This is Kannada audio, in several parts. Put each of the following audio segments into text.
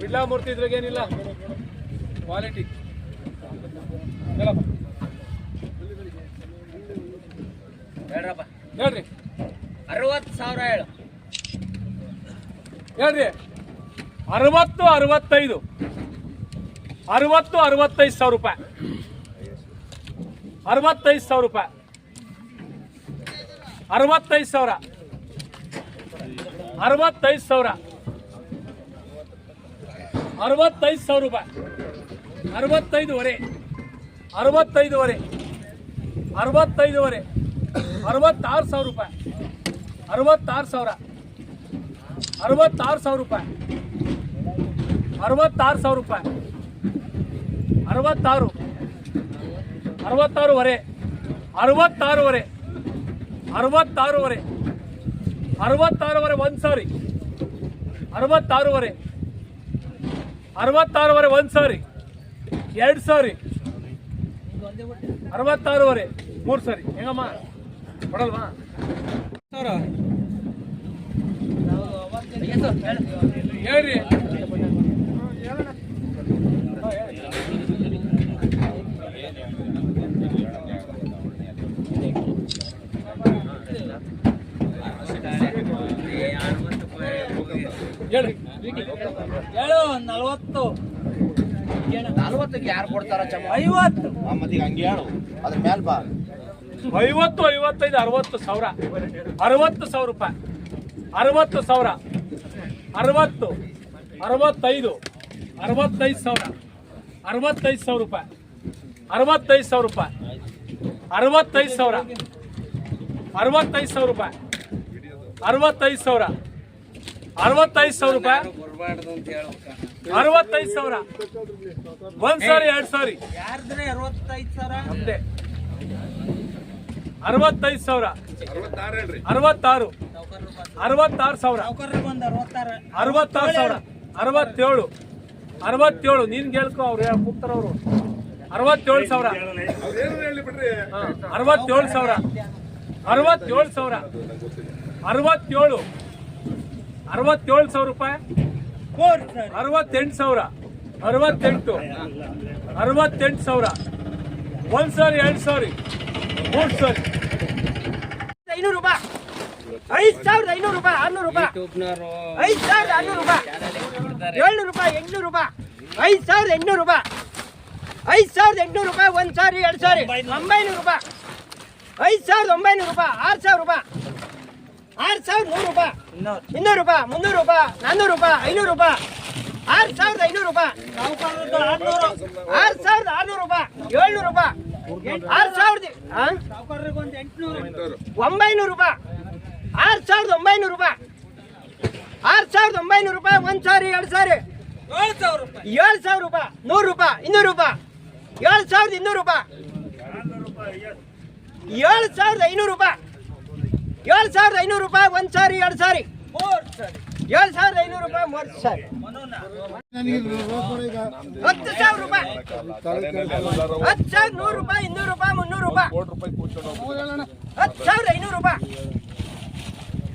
ಬಿಡ್ಲಾ ಮೂರ್ತಿ ಇದ್ರಾಗೇನಿಲ್ಲ ಕ್ವಾಲಿಟಿ ಹೇಳ್ರಪ್ಪ. ಹೇಳ್ರಿ. ಅರವತ್ತು ಸಾವಿರ ಹೇಳು. ಹೇಳ್ರಿ. ಅರವತ್ತು ಅರವತ್ತೈದು. ಅರವತ್ತು ಅರವತ್ತೈದು ಸಾವಿರ ರೂಪಾಯಿ. ಅರವತ್ತೈದು ಸಾವಿರ ರೂಪಾಯಿ. ಅರವತ್ತೈದು ಸಾವಿರ. ಅರವತ್ತೈದು ಸಾವಿರ. ಅರವತ್ತೈದು ಸಾವಿರ ರೂಪಾಯಿ. ಅರವತ್ತೈದುವರೆ. ಅರವತ್ತೈದುವರೆ. ಅರವತ್ತೈದುವರೆ. ಅರವತ್ತಾರು ಸಾವಿರ ರೂಪಾಯಿ. ಅರವತ್ತಾರು ಸಾವಿರ. ಅರವತ್ತಾರು ಸಾವಿರ ರೂಪಾಯಿ. ಅರವತ್ತಾರು ಸಾವಿರ ರೂಪಾಯಿ. ಅರವತ್ತಾರು. ಅರವತ್ತಾರುವರೆ. ಅರವತ್ತಾರುವರೆ. ಅರವತ್ತಾರುವರೆ. ಅರವತ್ತಾರೂವರೆ ಒಂದು ಸಾರಿ. ಅರವತ್ತಾರೂವರೆ. ಅರವತ್ತಾರೂವರೆ ಒಂದು ಸಾರಿ. ಎರಡು ಸಾರಿ. ಅರವತ್ತಾರೂವರೆ ಮೂರು ಸಾರಿ. ಹೆಂಗಮ್ಮ? ಕೊಡಲ್ವಾ? ಹೇಳ್ರಿ ಹೇಳಿ ಹೇಳು ನಲವತ್ತು. ನಲ್ವತ್ತಿಗೆ ಯಾರು ಕೊಡ್ತಾರ ಚಮ್ಮ ಐವತ್ತು. ಮತ್ತೀಗ ಹಂಗೆ ಹೇಳು. ಅದ್ರ ಮೇಲೆ ಬಾ. ಐವತ್ತು ಐವತ್ತೈದು ಅರವತ್ತು ಸಾವಿರ. ಅರವತ್ತು ಸಾವಿರ ರೂಪಾಯಿ. ಅರವತ್ತು ಸಾವಿರ. ಅರವತ್ತು ಅರವತ್ತೈದು ಅರವತ್ತೈದು ಸಾವಿರ. ಅರವತ್ತೈದು ಸಾವಿರ ರೂಪಾಯಿ. ಅರವತ್ತೈದು ಸಾವಿರ ರೂಪಾಯಿ. ಅರವತ್ತೈದು ಸಾವಿರ. ಅರವತ್ತೈದು ಸಾವಿರ ರೂಪಾಯಿ. ಅರವತ್ತೈದು ಸಾವಿರ. ಅರವತ್ತೈದು ಸಾವಿರ ರೂಪಾಯಿ? ಕೊಡ್ಬಾರ್ದು ಅಂತ ಹೇಳ್ಬೇಕ ಅರವತ್ತೈದು ಸಾವಿರ? ಒಂದ್ ಸಾರಿ ಎರಡು ಸಾರಿ. ಯಾರ್ದ್ರೆ ಅರವತ್ತೈದು ಸಾವಿರ? ನಮ್ದೆ. ಅರವತ್ತೈದು ಸಾವಿರ. ಅರವತ್ತಾರು ಅರವತ್ತಾರು. ಸಾವಿರ. ಅರವತ್ತಾರ. ಸಾವಿರ. ಅರವತ್ತೇಳು. ಅರವತ್ತೇಳು. ನೀನ್ ಕೇಳ್ಕೊ ಅವ್ರು ಕೂಗ್ತಾರವ್ರು ಅರವತ್ತೇಳು ಸಾವಿರ. ಅರವತ್ತೇಳು ಸಾವಿರ. ಅರವತ್ತೇಳು ಸಾವಿರ. ಅರವತ್ತೇಳು. ಅರವತ್ತೇಳು ಸಾವಿರ ರೂಪಾಯಿ. ಅರವತ್ತೆಂಟು ಸಾವಿರ. ಅರವತ್ತೆಂಟು. ಅರವತ್ತೆಂಟು ಸಾವಿರ. ಒಂದು ಸಾವಿರ ಎರಡು ಸಾವಿರ ಮೂರು ಸಾವಿರ ಐನೂರು ರೂಪಾಯಿ. ಐದು ಸಾವಿರದ ಐನೂರು ರೂಪಾಯಿ ಆರ್ನೂರು ರೂಪಾಯಿ. ಐದು ಸಾವಿರದ ಆರ್ನೂರು ರೂಪಾಯಿ. ಏಳ್ನೂರು ರೂಪಾಯಿ ಎಂಟ್ನೂರು ರೂಪಾಯಿ. ಐದು ಸಾವಿರದ ಎಂಟ್ನೂರು ರೂಪಾಯಿ. ಐದು ಸಾವಿರದ ಎಂಟ್ನೂರು ರೂಪಾಯಿ ಒಂದು ಸಾವಿರ ಎರಡು ಸಾವಿರ ಒಂಬೈನೂರು ರೂಪಾಯಿ. ಐದು ಸಾವಿರದ ಒಂಬೈನೂರು ರೂಪಾಯಿ ಆರು ಸಾವಿರ ರೂಪಾಯಿ. ಆರು ಸಾವಿರದ ನೂರು ರೂಪಾಯಿ. ಇನ್ನೂರು ರೂಪಾಯಿ, ಮುನ್ನೂರು ರೂಪಾಯಿ, ನಾನ್ನೂರು ರೂಪಾಯಿ, ಐನೂರು ರೂಪಾಯಿ. ಆರು ಸಾವಿರದ ಐನೂರು ರೂಪಾಯಿ. ಆರು ಸಾವಿರದ ಆರ್ನೂರು ರೂಪಾಯಿ, ಏಳ್ನೂರು ರೂಪಾಯಿ. ಆರು ಸಾವಿರದ? ಒಂಬೈನೂರು ರೂಪಾಯಿ. ಆರು ಸಾವಿರದ ಒಂಬೈನೂರು ರೂಪಾಯಿ. ಆರು ಸಾವಿರದ ಒಂಬೈನೂರು ರೂಪಾಯಿ, ಒಂದು ಸಾವಿರ ಎರಡು ಸಾರಿ. ಏಳು ಸಾವಿರ ರೂಪಾಯಿ, ನೂರು ರೂಪಾಯಿ, ಇನ್ನೂರು ರೂಪಾಯಿ. ಏಳು ಸಾವಿರದ ಇನ್ನೂರು ರೂಪಾಯಿ. ಏಳು ಸಾವಿರದ ಐನೂರು ರೂಪಾಯಿ. ಏಳು ಸಾವಿರದ ಐನೂರು ರೂಪಾಯಿ ಒಂದು ಸಾರಿ ಎರಡು ಸಾರಿ. ಮೂರು ಸರಿ. ಏಳು ಸಾವಿರದ ಐನೂರು ರೂಪಾಯಿ ಮೂವತ್ತು ಸಾರಿ. ಹತ್ತು ಸಾವಿರ ರೂಪಾಯಿ. ಹತ್ತು ಸಾವಿರ ನೂರು ರೂಪಾಯಿ ಇನ್ನೂರು ರೂಪಾಯಿ ಮುನ್ನೂರು ರೂಪಾಯಿ. ಹತ್ತು ಸಾವಿರದ ಐನೂರು ರೂಪಾಯಿ.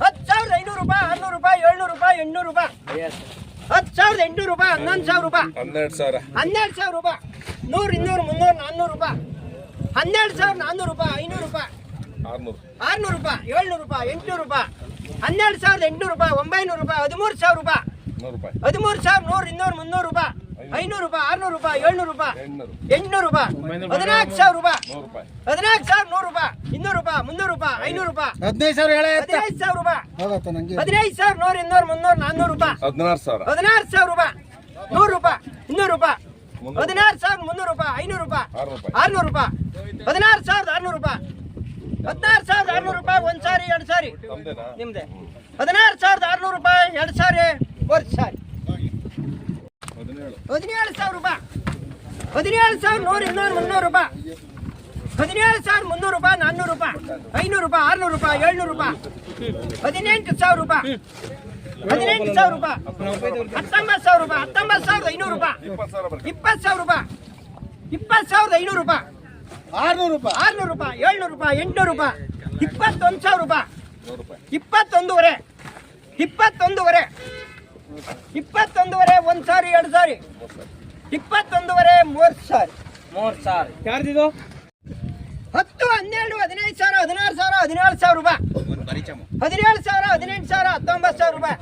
ಹತ್ತು ಸಾವಿರದ ಐನೂರು ರೂಪಾಯಿ ಆರ್ನೂರು ರೂಪಾಯಿ ಏಳ್ನೂರು ರೂಪಾಯಿ ಎಂಟ್ನೂರು ರೂಪಾಯಿ. ಹತ್ತು ಸಾವಿರದ ಎಂಟ್ನೂರು ರೂಪಾಯಿ ಹನ್ನೊಂದು ಸಾವಿರ ರೂಪಾಯಿ. ಹನ್ನೆರಡು ಸಾವಿರ. ಹನ್ನೆರಡು ಸಾವಿರ ರೂಪಾಯಿ. ನೂರು ಇನ್ನೂರು ಮುನ್ನೂರು ನಾನ್ನೂರು ರೂಪಾಯಿ. ಹನ್ನೆರಡು ಸಾವಿರ ನಾನ್ನೂರು ರೂಪಾಯಿ ಐನೂರು ರೂಪಾಯಿ. ಆರ್ನೂರು. ರೂಪಾಯಿ ಏಳ್ನೂರು ರೂಪಾಯಿ ಎಂಟ್ನೂರು ರೂಪಾಯಿ ಹನ್ನೆರಡು ಸಾವಿರದ ಎಂಟ್ನೂರು ರೂಪಾಯಿ ಒಂಬೈನೂರು ರೂಪಾಯಿ ಹದಿಮೂರು ಸಾವಿರ ರೂಪಾಯಿ. ಹದಿಮೂರು ಸಾವಿರ ನೂರು ಇನ್ನೂರು ಮುನ್ನೂರು ರೂಪಾಯಿ ಐನೂರು. ರೂಪಾಯಿ ಆರ್ನೂರು ರೂಪಾಯಿ ಏಳ್ನೂರು ರೂಪಾಯಿ ಎಂಟ್ನೂರು. ರೂಪಾಯಿ ಹದಿನಾಲ್ಕು ಸಾವಿರ ರೂಪಾಯಿ ಹದಿನಾಲ್ಕು ಸಾವಿರ ನೂರು ರೂಪಾಯಿ ಇನ್ನೂರು ರೂಪಾಯಿ ಮುನ್ನೂರು ರೂಪಾಯಿ ಐನೂರು ರೂಪಾಯಿ. ಹದಿನೈದು ಸಾವಿರ ಹದಿನೈದು ಸಾವಿರ ರೂಪಾಯಿ. ಹದಿನೈದು ಸಾವಿರ ನೂರು ಇನ್ನೂರು ಮುನ್ನೂರು ನಾನ್ನೂರು ರೂಪಾಯಿ. ಹದಿನಾರು ಸಾವಿರ. ಹದಿನಾರು ಸಾವಿರ ರೂಪಾಯಿ. ನೂರು ರೂಪಾಯಿ ಇನ್ನೂರು ರೂಪಾಯಿ. ಹದಿನಾರು ಸಾವಿರದ ಮುನ್ನೂರು ರೂಪಾಯಿ ಐನೂರು ರೂಪಾಯಿ. ಆರ್ನೂರು ರೂಪಾಯಿ. ಆರ್ನೂರು ರೂಪಾಯಿ. ಹದಿನಾರು ಸಾವಿರದ ಆರ್ನೂರು ರೂಪಾಯಿ. ಹದಿನಾರು ಸಾವಿರದ ಆರ್ನೂರು ರೂಪಾಯಿ ಒಂದು ಸಾರಿ ಎರಡು ಸಾರಿ. ನಿಮ್ದೆ. ಹದಿನಾರು ಸಾವಿರದ ಆರ್ನೂರು ರೂಪಾಯಿ ಎರಡು ಸಾರಿ ಒಂದು ಸಾರಿ. ಹದಿನೇಳು ಸಾವಿರ ರೂಪಾಯಿ. ಹದಿನೇಳು ಸಾವಿರ ನೂರು ಇನ್ನೂರು ಮುನ್ನೂರು ರೂಪಾಯಿ. ಹದಿನೇಳು ಸಾವಿರ ಮುನ್ನೂರು ರೂಪಾಯಿ ನಾನ್ನೂರು ರೂಪಾಯಿ. ಐನೂರು ರೂಪಾಯಿ ಆರ್ನೂರು ರೂಪಾಯಿ ಏಳ್ನೂರು ರೂಪಾಯಿ. ಹದಿನೆಂಟು ಸಾವಿರ ರೂಪಾಯಿ. ಹದಿನೆಂಟು ಸಾವಿರ ರೂಪಾಯಿ. ಹತ್ತೊಂಬತ್ತು ಸಾವಿರ ರೂಪಾಯಿ. ಹತ್ತೊಂಬತ್ತು ಸಾವಿರದ ಐನೂರು ರೂಪಾಯಿ. ಇಪ್ಪತ್ತು ಸಾವಿರ ರೂಪಾಯಿ. ಇಪ್ಪತ್ತು ಸಾವಿರದ ಐನೂರು ರೂಪಾಯಿ. ಆರ್ನೂರು ರೂಪಾಯಿ. ಆರ್ನೂರು ರೂಪಾಯಿ ಏಳ್ನೂರು ರೂಪಾಯಿ ಎಂಟ್ನೂರು ರೂಪಾಯಿ ಇಪ್ಪತ್ತೊಂದು ಸಾವಿರ ರೂಪಾಯಿ. ನೂರು ರೂಪಾಯಿ ಇಪ್ಪತ್ತೊಂದೂವರೆ ಇಪ್ಪತ್ತೊಂದೂವರೆ ಇಪ್ಪತ್ತೊಂದೂವರೆ ಒಂದು ಸಾರಿ ಎರಡು ಸಾರಿ. ಇಪ್ಪತ್ತೊಂದೂವರೆ ಮೂರು ಸಾರಿ. ಮೂರು ಸಾರಿ. ಯಾರ್ದಿದು? ಹತ್ತು ಹನ್ನೆರಡು ಹದಿನೈದು ಸಾವಿರ ಹದಿನಾರು ಸಾವಿರ ಹದಿನೇಳು ಸಾವಿರ ರೂಪಾಯಿ. ಹದಿನೇಳು ಸಾವಿರ ಹದಿನೆಂಟು ಸಾವಿರ ಹತ್ತೊಂಬತ್ತು ಸಾವಿರ ರೂಪಾಯಿ.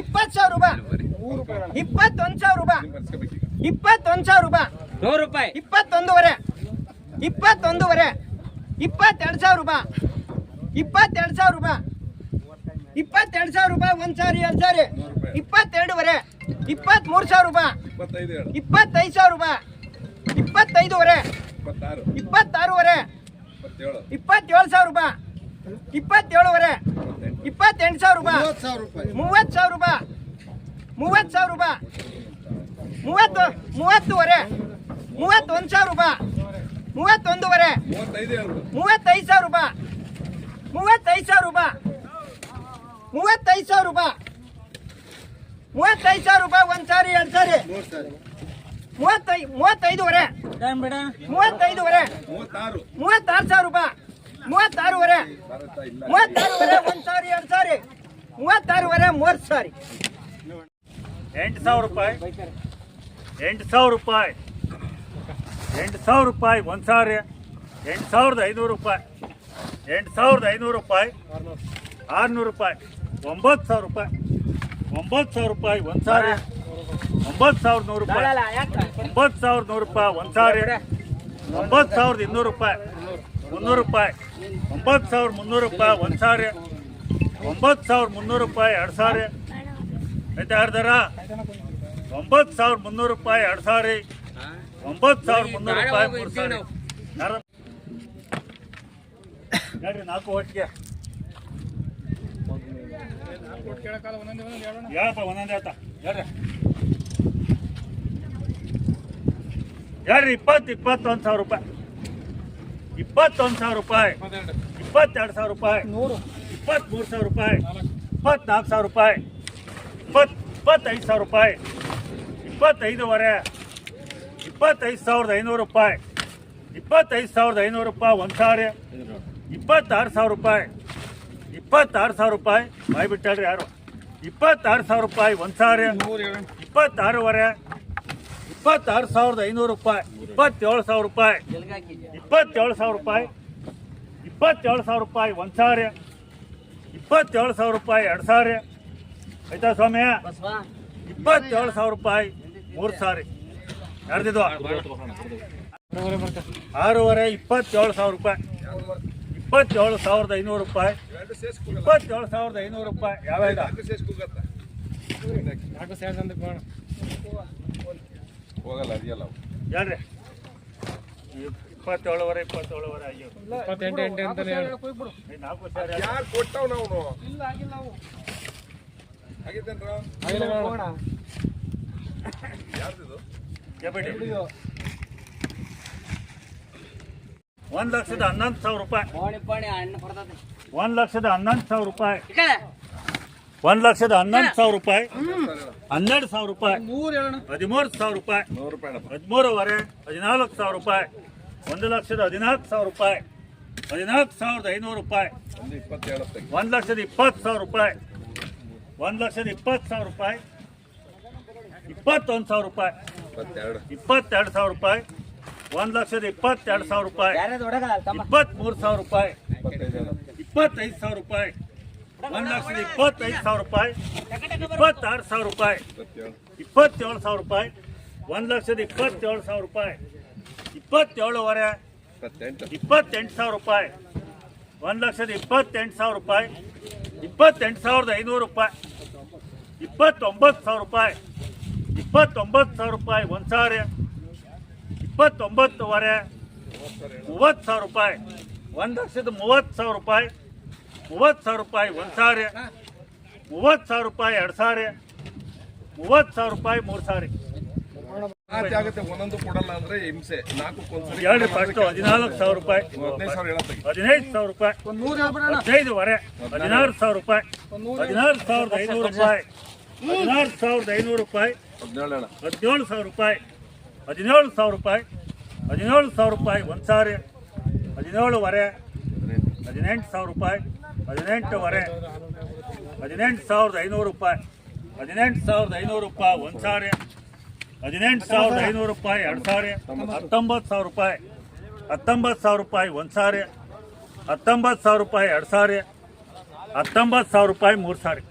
ಇಪ್ಪತ್ತು ಸಾವಿರ ರೂಪಾಯಿ. ಇಪ್ಪತ್ತೊಂದು ಸಾವಿರ ರೂಪಾಯಿ. ಇಪ್ಪತ್ತೊಂದು ಸಾವಿರ ರೂಪಾಯಿ. ನೂರು ರೂಪಾಯಿ. ಇಪ್ಪತ್ತೊಂದೂವರೆ. ಇಪ್ಪತ್ತೊಂದೂವರೆ ಇಪ್ಪತ್ತೆರಡು ಸಾವಿರ ರೂಪಾಯಿ ಇಪ್ಪತ್ತೆರಡು ಸಾವಿರ ರೂಪಾಯಿ ಇಪ್ಪತ್ತೆರಡು ಸಾವಿರ ರೂಪಾಯಿ ಒಂದು ಸಾರಿ ಎರಡು ಸಾರಿ ಇಪ್ಪತ್ತೆರಡುವರೆ ಇಪ್ಪತ್ತ್ಮೂರು ಸಾವಿರ ರೂಪಾಯಿ ಇಪ್ಪತ್ತೈದು ಸಾವಿರ ರೂಪಾಯಿ ಇಪ್ಪತ್ತೈದುವರೆ ಇಪ್ಪತ್ತಾರು ಇಪ್ಪತ್ತಾರೂವರೆ ಇಪ್ಪತ್ತೇಳು ಇಪ್ಪತ್ತೇಳು ಸಾವಿರ ರೂಪಾಯಿ ಇಪ್ಪತ್ತೇಳುವರೆ ಇಪ್ಪತ್ತೆಂಟು ಸಾವಿರ ರೂಪಾಯಿ ಮೂವತ್ತು ಸಾವಿರ ರೂಪಾಯಿ ಮೂವತ್ತು ಸಾವಿರ ರೂಪಾಯಿ ಮೂವತ್ತು ಮೂವತ್ತುವರೆ ಮೂವತ್ತೊಂದು ಸಾವಿರ ರೂಪಾಯಿ ಮೂವತ್ತೊಂದುವರೆ. ಮೂವತ್ತೈದು ಮೂವತ್ತೈದು ಸಾವಿರ ರೂಪಾಯಿ. ಮೂವತ್ತೈದು ಸಾವಿರ ರೂಪಾಯಿ. ಮೂವತ್ತೈದು ಸಾವಿರ ರೂಪಾಯಿ. ಮೂವತ್ತೈದು ಸಾವಿರ ರೂಪಾಯಿ ಒಂದು ಸಾರಿ ಎರಡು ಸಾರಿ. ಮೂವತ್ತೈ ಮೂವತ್ತೈದುವರೆ. ಮೂವತ್ತೈದುವರೆ. ಮೂವತ್ತಾರು. ಮೂವತ್ತಾರು ಸಾವಿರ ರೂಪಾಯಿ. ಮೂವತ್ತಾರುವರೆ. ಮೂವತ್ತಾರೂವರೆ ಒಂದು ಸಾರಿ ಎರಡು ಸಾರಿ. ಮೂವತ್ತಾರುವರೆ ಮೂವತ್ತು ಸಾರಿ. ಎಂಟು ಸಾವಿರ ರೂಪಾಯಿ. ಎಂಟು ಸಾವಿರ ರೂಪಾಯಿ. ಎಂಟು ಸಾವಿರ ರೂಪಾಯಿ ಒಂದು ಸಾವಿರ ಎಂಟು ಸಾವಿರದ ಐನೂರು ರೂಪಾಯಿ. ಎಂಟು ಸಾವಿರದ ಐನೂರು ರೂಪಾಯಿ. ಆರುನೂರು ರೂಪಾಯಿ. ಒಂಬತ್ತು ಸಾವಿರ ರೂಪಾಯಿ. ಒಂಬತ್ತು ಸಾವಿರ ರೂಪಾಯಿ ಒಂದು ಸಾವಿರ ಒಂಬತ್ತು ಸಾವಿರದ ನೂರು ರೂಪಾಯಿ. ಒಂಬತ್ತು ಸಾವಿರದ ನೂರು ರೂಪಾಯಿ ಒಂದು ಸಾವಿರ ಒಂಬತ್ತು ಸಾವಿರದ ಇನ್ನೂರು ರೂಪಾಯಿ. ಮುನ್ನೂರು ರೂಪಾಯಿ. ಒಂಬತ್ತು ಸಾವಿರದ ಮುನ್ನೂರು ರೂಪಾಯಿ ಒಂದು ಸಾವಿರ ಒಂಬತ್ತು ಸಾವಿರದ ಮುನ್ನೂರು ರೂಪಾಯಿ ಎರಡು ಸಾವಿರ ಆಯ್ತಾ ಯಾರ್ದಾರ? ಒಂಬತ್ತು ಸಾವಿರದ ಮುನ್ನೂರು ರೂಪಾಯಿ ಎರಡು ಸಾವಿರ ಒಂಬತ್ತು ಸಾವಿರ ಮುನ್ನೂರು ರೂಪಾಯಿ ಮೂರು ಸಾವಿರ ಹೇಳ್ರಿ ನಾಲ್ಕು ಒಟ್ಟಿಗೆ. ಹೇಳಪ್ಪ ಒಂದೊಂದೇ ಹೇಳ್ತಾ ಹೇಳ್ರಿ. ಹೇಳ್ರಿ ಇಪ್ಪತ್ತು ಇಪ್ಪತ್ತೊಂದು ಸಾವಿರ ರೂಪಾಯಿ. ಇಪ್ಪತ್ತೊಂದು ಸಾವಿರ ರೂಪಾಯಿ. ಇಪ್ಪತ್ತೆರಡು ಸಾವಿರ ರೂಪಾಯಿ. ನೂರು. ಇಪ್ಪತ್ತ್ಮೂರು ಸಾವಿರ ರೂಪಾಯಿ. ಇಪ್ಪತ್ನಾಲ್ಕು ಸಾವಿರ ರೂಪಾಯಿ. ಇಪ್ಪತ್ತು ಇಪ್ಪತ್ತೈದು ಸಾವಿರ ರೂಪಾಯಿ. ಇಪ್ಪತ್ತೈದುವರೆ. ಇಪ್ಪತ್ತೈದು ಸಾವಿರದ ಐನೂರು ರೂಪಾಯಿ. ಇಪ್ಪತ್ತೈದು ಸಾವಿರದ ಐನೂರು ರೂಪಾಯಿ ಒಂದು ಸಾವಿರ ಇಪ್ಪತ್ತಾರು ಸಾವಿರ ರೂಪಾಯಿ. ಇಪ್ಪತ್ತಾರು ಸಾವಿರ ರೂಪಾಯಿ. ಬಾಯ್ಬಿಟ್ಟಾಳ್ರಿ ಯಾರು? ಇಪ್ಪತ್ತಾರು ಸಾವಿರ ರೂಪಾಯಿ ಒಂದು ಸಾವಿರ ಇಪ್ಪತ್ತಾರೂವರೆ. ಇಪ್ಪತ್ತಾರು ಸಾವಿರದ ಐನೂರು ರೂಪಾಯಿ. ಇಪ್ಪತ್ತೇಳು ಸಾವಿರ ರೂಪಾಯಿ. ಇಪ್ಪತ್ತೇಳು ಸಾವಿರ ರೂಪಾಯಿ. ಇಪ್ಪತ್ತೇಳು ಸಾವಿರ ರೂಪಾಯಿ ಒಂದು ಸಾವಿರ ಇಪ್ಪತ್ತೇಳು ಸಾವಿರ ರೂಪಾಯಿ ಎರಡು ಸಾವಿರ ಆಯ್ತಾ ಸ್ವಾಮಿ? ಇಪ್ಪತ್ತೇಳು ಸಾವಿರ ರೂಪಾಯಿ ಮೂರು ಸಾವಿರ ಯಾರ್ದಿದು ಆರೂವರೆ ಇಪ್ಪತ್ತೇಳು ಸಾವಿರ ರೂಪಾಯಿ. ಇಪ್ಪತ್ತೇಳು ಸಾವಿರದ ಐನೂರು ರೂಪಾಯಿ. ಇಪ್ಪತ್ತೇಳು ಸಾವಿರದ ಐನೂರು ರೂಪಾಯಿ. ಯಾವ ಹೋಗಲ್ಲ ಅದೆಯಲ್ಲ ಅವು. ಹೇಳ್ರಿ ಇಪ್ಪತ್ತೇಳುವರೆ ಇಪ್ಪತ್ತೇಳುವರೆ ಆಗ್ಯಾವ ಏ, ನಾಲ್ಕು ಸಾವಿರ ಯಾರು? ಕೊಟ್ಟವ್ ನಾವು ಆಗಿದ್ದೇನ್ರ? ಯಾರ್ದಿದು ಕೆಬಿಡಿ ಒಂದ್ ಲಕ್ಷದ ಹನ್ನೊಂದು ಸಾವಿರ ರೂಪಾಯಿ ಒಂದ್ ಲಕ್ಷದ ಹನ್ನೊಂದು ಸಾವಿರ ರೂಪಾಯಿ ಒಂದ್ ಲಕ್ಷದ ಹನ್ನೊಂದು ಸಾವಿರ ರೂಪಾಯಿ ಹನ್ನೆರಡು ಸಾವಿರ ರೂಪಾಯಿ ಹದಿಮೂರು ಸಾವಿರ ರೂಪಾಯಿ. ಹದಿಮೂರುವರೆ ಹದಿನಾಲ್ಕು ಸಾವಿರ ರೂಪಾಯಿ ಒಂದು ಲಕ್ಷದ ಹದಿನಾಲ್ಕು ಸಾವಿರ ರೂಪಾಯಿ ಹದಿನಾಲ್ಕು ಸಾವಿರದ ಐನೂರು ರೂಪಾಯಿ ಒಂದು ಲಕ್ಷದ ಇಪ್ಪತ್ತು ಸಾವಿರ ರೂಪಾಯಿ ಒಂದು ಲಕ್ಷದ ಇಪ್ಪತ್ತು ಸಾವಿರ ರೂಪಾಯಿ ಇಪ್ಪತ್ತೊಂದು ಸಾವಿರ ರೂಪಾಯಿ ಇಪ್ಪತ್ತೆರಡು ಇಪ್ಪತ್ತೆರಡು ಸಾವಿರ ರೂಪಾಯಿ ಒಂದು ಲಕ್ಷದ ಇಪ್ಪತ್ತೆರಡು ಸಾವಿರ ರೂಪಾಯಿ ಇಪ್ಪತ್ತ್ಮೂರು ಸಾವಿರ ರೂಪಾಯಿ ಇಪ್ಪತ್ತೈದು ಸಾವಿರ ರೂಪಾಯಿ ಒಂದು ಲಕ್ಷದ ಇಪ್ಪತ್ತೈದು ಸಾವಿರ ರೂಪಾಯಿ ಇಪ್ಪತ್ತಾರು ಸಾವಿರ ರೂಪಾಯಿ ಇಪ್ಪತ್ತೇಳು ಸಾವಿರ ರೂಪಾಯಿ ಒಂದು ಲಕ್ಷದ ಇಪ್ಪತ್ತೇಳು ಸಾವಿರ ರೂಪಾಯಿ ಇಪ್ಪತ್ತೇಳುವರೆ ಇಪ್ಪತ್ತೆಂಟು ಸಾವಿರ ರೂಪಾಯಿ ಒಂದು ಲಕ್ಷದ ಇಪ್ಪತ್ತೆಂಟು ಸಾವಿರ ರೂಪಾಯಿ ಇಪ್ಪತ್ತೆಂಟು ಸಾವಿರದ ಐನೂರು ರೂಪಾಯಿ ಇಪ್ಪತ್ತೊಂಬತ್ತು ಸಾವಿರ ರೂಪಾಯಿ ಇಪ್ಪತ್ತೊಂಬತ್ತು ಸಾವಿರ ರೂಪಾಯಿ ಒಂದು ಸಾವಿರ ಇಪ್ಪತ್ತೊಂಬತ್ತುವರೆ ಮೂವತ್ತು ಸಾವಿರ ರೂಪಾಯಿ. ಒಂದು ಲಕ್ಷದ ಮೂವತ್ತು ಸಾವಿರ ರೂಪಾಯಿ. ಮೂವತ್ತು ಸಾವಿರ ರೂಪಾಯಿ ಒಂದು ಸಾವಿರ ಮೂವತ್ತು ಸಾವಿರ ರೂಪಾಯಿ ಎರಡು ಸಾವಿರ ಮೂವತ್ತು ಸಾವಿರ ರೂಪಾಯಿ ಮೂರು ಸಾವಿರ ಎರಡು ಆಗುತ್ತೆ ಒಂದೊಂದು ಕೊಡಲ್ಲ ಅಂದ್ರೆ ಹಿಂಸೆ. ನಾಲ್ಕು ಒಂದ್ಸರಿ ಹೇಳ್ರಿ ಫಸ್ಟ್ ಹದಿನಾಲ್ಕು ಸಾವಿರ ರೂಪಾಯಿ. ಹದಿನೈದು ಸಾವಿರ ರೂಪಾಯಿ. ಹದಿನೈದುವರೆ ಹದಿನಾರು ಸಾವಿರ ರೂಪಾಯಿ. ಹದಿನಾರು ಸಾವಿರದ ಐನೂರು ರೂಪಾಯಿ. ಹದಿನಾರು ಸಾವಿರದ ಐನೂರು ರೂಪಾಯಿ. ಹದಿನೇಳು ಸಾವಿರ ರೂಪಾಯಿ. ಹದಿನೇಳು ಸಾವಿರ ರೂಪಾಯಿ. ಹದಿನೇಳು ಸಾವಿರ ರೂಪಾಯಿ ಒಂದು ಸಾರಿ ಹದಿನೇಳುವರೆ ಹದಿನೆಂಟು ಸಾವಿರ ರೂಪಾಯಿ. ಹದಿನೆಂಟುವರೆ ಹದಿನೆಂಟು ಸಾವಿರದ ಐನೂರು ರೂಪಾಯಿ. ಹದಿನೆಂಟು ಸಾವಿರದ ಐನೂರು ರೂಪಾಯಿ ಒಂದು ಸಾವಿರ ಹದಿನೆಂಟು ಸಾವಿರದ ಐನೂರು ರೂಪಾಯಿ ಎರಡು ಸಾವಿರ ಹತ್ತೊಂಬತ್ತು ಸಾವಿರ ರೂಪಾಯಿ. ಹತ್ತೊಂಬತ್ತು ಸಾವಿರ ರೂಪಾಯಿ ಒಂದು ಸಾರಿ ಹತ್ತೊಂಬತ್ತು ಸಾವಿರ ರೂಪಾಯಿ ಎರಡು ಸಾವಿರ ಹತ್ತೊಂಬತ್ತು ಸಾವಿರ ರೂಪಾಯಿ ಮೂರು ಸಾವಿರ